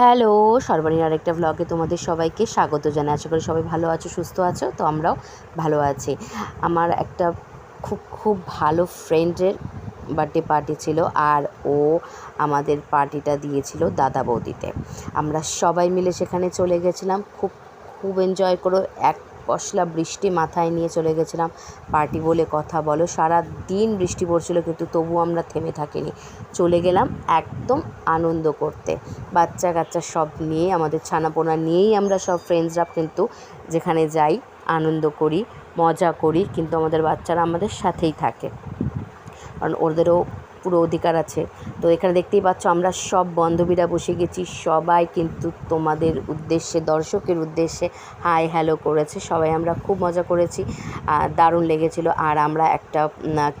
Hello, সর্বানীর আরেকটা ব্লগে তোমাদের সবাইকে স্বাগত জানাই। আশা করি সবাই ভালো আছো, সুস্থ আছো, তো আমরাও ভালো আছি। আমার একটা খুব খুব ভালো ফ্রেন্ডের বার্থডে পার্টি ছিল আর ও আমাদের পার্টিটা দিয়েছিল দাদা বৌদিতে। আমরা সবাই মিলে সেখানে চলে গেছিলাম। খুব খুব এনজয় করো। এক পশলা বৃষ্টি মাথায় নিয়ে চলে গেছিলাম। পার্টি বলে কথা বলো, সারা দিন বৃষ্টি পড়ছিল কিন্তু তবু আমরা থেমে থাকিনি। চলে গেলাম একদম আনন্দ করতে। বাচ্চা কাচ্চা সব নিয়ে, আমাদের ছানাপোনা নিয়েই আমরা সব ফ্রেন্ডসরা কিন্তু যেখানে যাই, আনন্দ করি, মজা করি, কিন্তু আমাদের বাচ্চারা আমাদের সাথেই থাকে। কারণ ওদেরও পুরো অধিকার আছে। তো এখানে দেখতেই পাচ্ছ আমরা সব বান্ধবীরা বসে গেছি। সবাই কিন্তু তোমাদের উদ্দেশ্যে, দর্শকের উদ্দেশ্যে হাই হ্যালো করেছে। সবাই আমরা খুব মজা করেছি। দারুণ লেগেছিল। আর আমরা একটা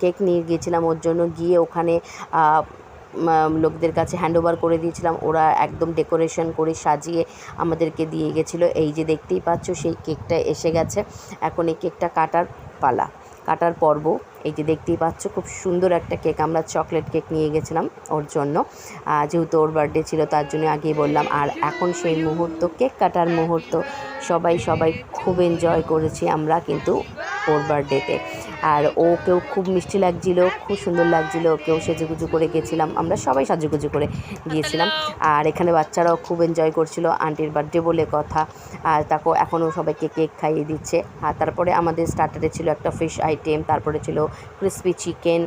কেক নিয়ে গিয়েছিলাম ওর জন্য। গিয়ে ওখানে লোকদের কাছে হ্যান্ড ওভার করে দিয়েছিলাম। ওরা একদম ডেকোরেশন করে সাজিয়ে আমাদেরকে দিয়ে গেছিল। এই যে দেখতেই পাচ্ছ সেই কেকটা এসে গেছে। এখন এই কেকটা কাটার পালা। কাটার পর্ব। এই যে দেখতেই পাচ্ছ, খুব সুন্দর একটা কেক। আমরা চকলেট কেক নিয়ে গেছিলাম ওর জন্য। যেহেতু ওর বার্থডে ছিল, তার জন্য আগেই বললাম। আর এখন সেই মুহূর্ত, কেক কাটার মুহূর্ত, সবাই সবাই খুব এনজয় করেছি আমরা। কিন্তু ওর বার্থডেতে আর ওকেও খুব মিষ্টি লাগছিল, খুব সুন্দর লাগছিল, ওকেও সেজুগুজু করে গেছিলাম। আমরা সবাই সাজুগুজু করে গিয়েছিলাম। আর এখানে বাচ্চারাও খুব এনজয় করছিল আন্টির বার্থডে বলে কথা। আর তাকে এখনও সবাইকে কেক খাইয়ে দিচ্ছে। আর তারপরে আমাদের স্টার্টারে ছিল একটা ফিশ আইটেম তারপরে ছিল ক্রিসপি চিকেন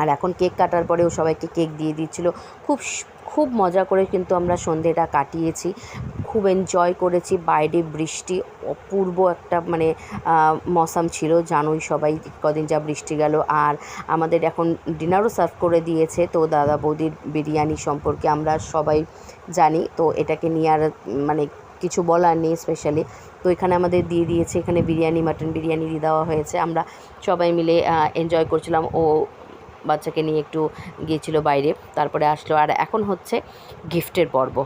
আর এখন কেক কাটার পরেও সবাইকে কেক দিয়ে দিচ্ছিল। খুব খুব মজা করে কিন্তু আমরা সন্ধেটা কাটিয়েছি। খুব এনজয় করেছি। বাইরে বৃষ্টি, অপূর্ব একটা মানে মৌসাম ছিল, জানোই সবাই কদিন যা বৃষ্টি গেল। আর আমাদের এখন ডিনারও সার্ভ করে দিয়েছে, তো দাদা বৌদির বিরিয়ানি সম্পর্কে আমরা সবাই জানি, তো এটাকে নিয়ে আর মানে কিছু বলার নেই স্পেশালি তো এখানে আমাদের দিয়ে দিয়েছে, এখানে বিরিয়ানি মাটন বিরিয়ানি দিয়ে দেওয়া হয়েছে। আমরা সবাই মিলে এনজয় করছিলাম। ও বাচ্চাকে নিয়ে একটু গিয়েছিল বাইরে, তারপরে আসলো। আর এখন হচ্ছে গিফটের পর্ব।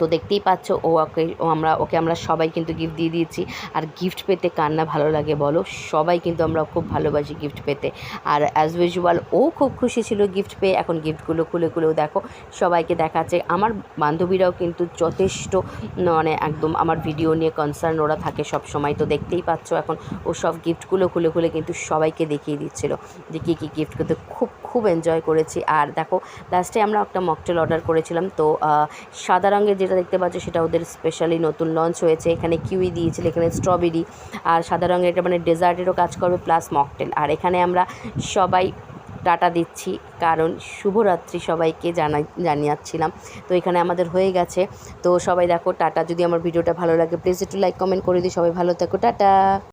তো দেখতেই পাচ্ছ ও ওকে, ও আমরা, ওকে আমরা সবাই কিন্তু গিফট দিয়ে দিয়েছি। আর গিফট পেতে কার না ভালো লাগে বলো? সবাই কিন্তু আমরা খুব ভালোবাসি গিফট পেতে। আর অ্যাজ ইউজুয়াল ও খুব খুশি ছিল গিফট পেয়ে। এখন গিফটগুলো খুলে খুলেও দেখো, সবাইকে দেখাচ্ছে। আমার বান্ধবীরাও কিন্তু যথেষ্ট মানে একদম আমার ভিডিও নিয়ে কনসার্ন ওরা থাকে সব সময় তো দেখতেই পাচ্ছ এখন, ও সব গিফটগুলো খুলে খুলে কিন্তু সবাইকে দেখিয়ে দিচ্ছিল যে কী কী গিফট করতে। খুব খুব এনজয় করেছি। আর দেখো লাস্টে আমরা একটা মকটেল অর্ডার করেছিলাম। তো সাদা রঙের যেটা দেখতে পাচ্ছ সেটা ওদের স্পেশালি নতুন লঞ্চ হয়েছে। এখানে কিউই দিয়েছিল, এখানে স্ট্রবেরি আর সাদা রঙের এটা মানে ডেজার্টেরও কাজ করবে প্লাস মকটেল আর এখানে আমরা সবাই টাটা দিচ্ছি, কারণ শুভরাত্রি সবাইকে জানাই জানিয়াচ্ছিলাম তো এখানে আমাদের হয়ে গেছে। তো সবাই দেখো, টাটা। যদি আমার ভিডিওটা ভালো লাগে প্লিজ একটু লাইক কমেন্ট করে দিই সবাই ভালো থাকো। টাটা!